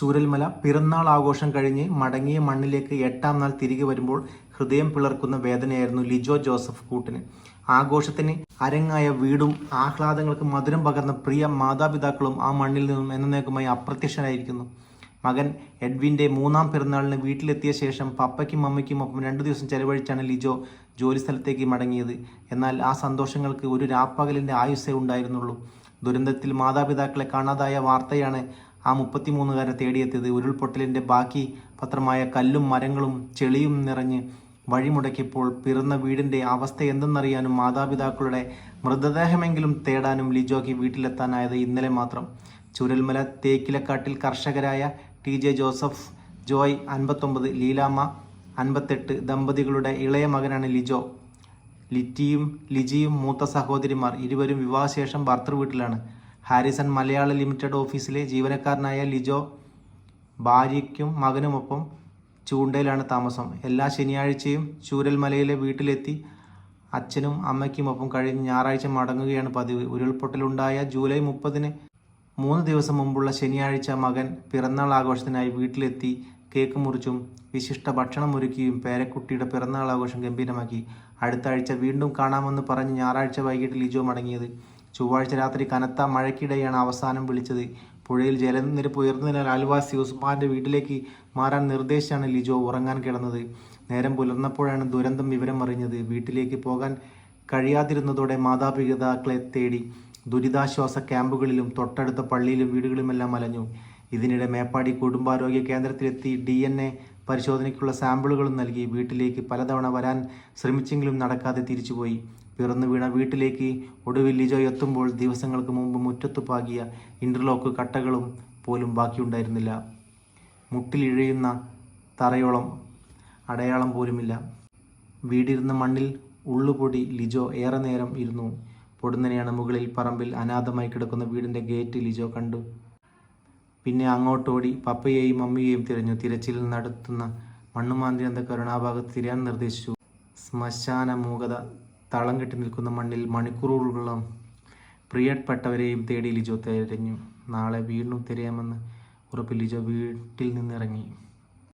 ചൂരൽമല പിറന്നാൾ ആഘോഷം കഴിഞ്ഞ് മടങ്ങിയ മണ്ണിലേക്ക് എട്ടാം നാൾ തിരികെ വരുമ്പോൾ ഹൃദയം പിളർക്കുന്ന വേദനയായിരുന്നു ലിജോ ജോസഫ് കൂട്ടിന്. ആഘോഷത്തിന് അരങ്ങായ വീടും ആഹ്ലാദങ്ങൾക്ക് മധുരം പകർന്ന പ്രിയ മാതാപിതാക്കളും ആ മണ്ണിൽ നിന്നും എന്നേക്കുമായി അപ്രത്യക്ഷനായിരിക്കുന്നു. മകൻ എഡ്വിന്റെ മൂന്നാം പിറന്നാളിന് വീട്ടിലെത്തിയ ശേഷം പപ്പയ്ക്കും അമ്മയ്ക്കും ഒപ്പം രണ്ടു ദിവസം ചെലവഴിച്ചാണ് ലിജോ ജോലി സ്ഥലത്തേക്ക് മടങ്ങിയത്. എന്നാൽ ആ സന്തോഷങ്ങൾക്ക് ഒരു രാപ്പകലിന്റെ ആയുസ്സേ ഉണ്ടായിരുന്നുള്ളൂ. ദുരന്തത്തിൽ മാതാപിതാക്കളെ കാണാതായ വാർത്തയാണ് ആ മുപ്പത്തിമൂന്നുകാരെ തേടിയെത്തിയത് ഉരുൾപൊട്ടലിന്റെ ബാക്കി പത്രമായ കല്ലും മരങ്ങളും ചെളിയും നിറഞ്ഞ് വഴിമുടക്കിയപ്പോൾ പിറന്ന വീടിന്റെ അവസ്ഥ എന്തെന്നറിയാനും മാതാപിതാക്കളുടെ മൃതദേഹമെങ്കിലും തേടാനും ലിജോയ്ക്ക് വീട്ടിലെത്താനായത് ഇന്നലെ മാത്രം. ചുരൽമല തേക്കിലക്കാട്ടിൽ കർഷകരായ ടി ജെ ജോസഫ് ജോയ് അൻപത്തൊമ്പത് ലീലാമ്മ അൻപത്തെട്ട് ദമ്പതികളുടെ ഇളയ മകനാണ് ലിജോ. ലിറ്റിയും ലിജിയും മൂത്ത സഹോദരിമാർ ഇരുവരും വിവാഹശേഷം ഭർത്തൃ വീട്ടിലാണ്. ഹാരിസൺ മലയാള ലിമിറ്റഡ് ഓഫീസിലെ ജീവനക്കാരനായ ലിജോ ഭാര്യയ്ക്കും മകനുമൊപ്പം ചൂണ്ടയിലാണ് താമസം. എല്ലാ ശനിയാഴ്ചയും ചൂരൽമലയിലെ വീട്ടിലെത്തി അച്ഛനും അമ്മയ്ക്കുമൊപ്പം കഴിഞ്ഞ് ഞായറാഴ്ച മടങ്ങുകയാണ് പതിവ്. ഉരുൾപൊട്ടലുണ്ടായ ജൂലൈ മുപ്പതിന് മൂന്ന് ദിവസം മുമ്പുള്ള ശനിയാഴ്ച മകൻ പിറന്നാൾ ആഘോഷത്തിനായി വീട്ടിലെത്തി കേക്ക് മുറിച്ചും വിശിഷ്ട ഭക്ഷണം ഒരുക്കിയും പേരക്കുട്ടിയുടെ പിറന്നാൾ ആഘോഷം ഗംഭീരമാക്കി. അടുത്ത ആഴ്ച വീണ്ടും കാണാമെന്ന് പറഞ്ഞ് ഞായറാഴ്ച വൈകിട്ട് ലിജോ മടങ്ങിയത്. ചൊവ്വാഴ്ച രാത്രി കനത്ത മഴയ്ക്കിടെയാണ് അവസാനം വിളിച്ചത്. പുഴയിൽ ജലനിരപ്പ് ഉയർന്നതിനാൽ അൽവാസി ഉസ്മാന്റെ വീട്ടിലേക്ക് മാറാൻ നിർദ്ദേശിച്ചാണ് ലിജോ ഉറങ്ങാൻ കിടന്നത്. നേരം പുലർന്നപ്പോഴാണ് ദുരന്തം വിവരം അറിഞ്ഞത് വീട്ടിലേക്ക് പോകാൻ കഴിയാതിരുന്നതോടെ മാതാപിതാക്കളെ തേടി ദുരിതാശ്വാസ ക്യാമ്പുകളിലും തൊട്ടടുത്ത പള്ളിയിലും വീടുകളുമെല്ലാം അലഞ്ഞു. ഇതിനിടെ മേപ്പാടി കുടുംബാരോഗ്യ കേന്ദ്രത്തിലെത്തി ഡി എൻ എ പരിശോധനയ്ക്കുള്ള സാമ്പിളുകളും നൽകി. വീട്ടിലേക്ക് പലതവണ വരാൻ ശ്രമിച്ചെങ്കിലും നടക്കാതെ തിരിച്ചുപോയി. പിറന്നു വീണ വീട്ടിലേക്ക് ഒടുവിൽ ലിജോ എത്തുമ്പോൾ ദിവസങ്ങൾക്ക് മുമ്പ് മുറ്റത്തു പാകിയ ഇന്റർലോക്ക് കട്ടകളും പോലും ബാക്കിയുണ്ടായിരുന്നില്ല. മുട്ടിലിഴയുന്ന തറയോളം അടയാളം പോലുമില്ല. വീടിരുന്ന മണ്ണിൽ ഉള്ളുപൊടി ലിജോ ഏറെ നേരം ഇരുന്നു. പൊടുന്നനെയാണ് മുകളിൽ പറമ്പിൽ അനാഥമായി കിടക്കുന്ന വീടിന്റെ ഗേറ്റ് ലിജോ കണ്ടു. പിന്നെ അങ്ങോട്ടോടി പപ്പയെയും മമ്മിയെയും തിരഞ്ഞു. തിരച്ചിൽ നടത്തുന്ന മണ്ണുമാന്തി എന്ന കരുണാഭാഗത്ത് തിരയാൻ നിർദ്ദേശിച്ചു. ശ്മശാന മൂകത തളം കെട്ടി നിൽക്കുന്ന മണ്ണിൽ മണിക്കൂറുകളോളം പ്രിയപ്പെട്ടവരെയും തേടി ലിജോ തിരഞ്ഞു. നാളെ വീണ്ടും തിരയാമെന്ന് ഉറപ്പിൽ ലിജോ വീട്ടിൽ നിന്നിറങ്ങി.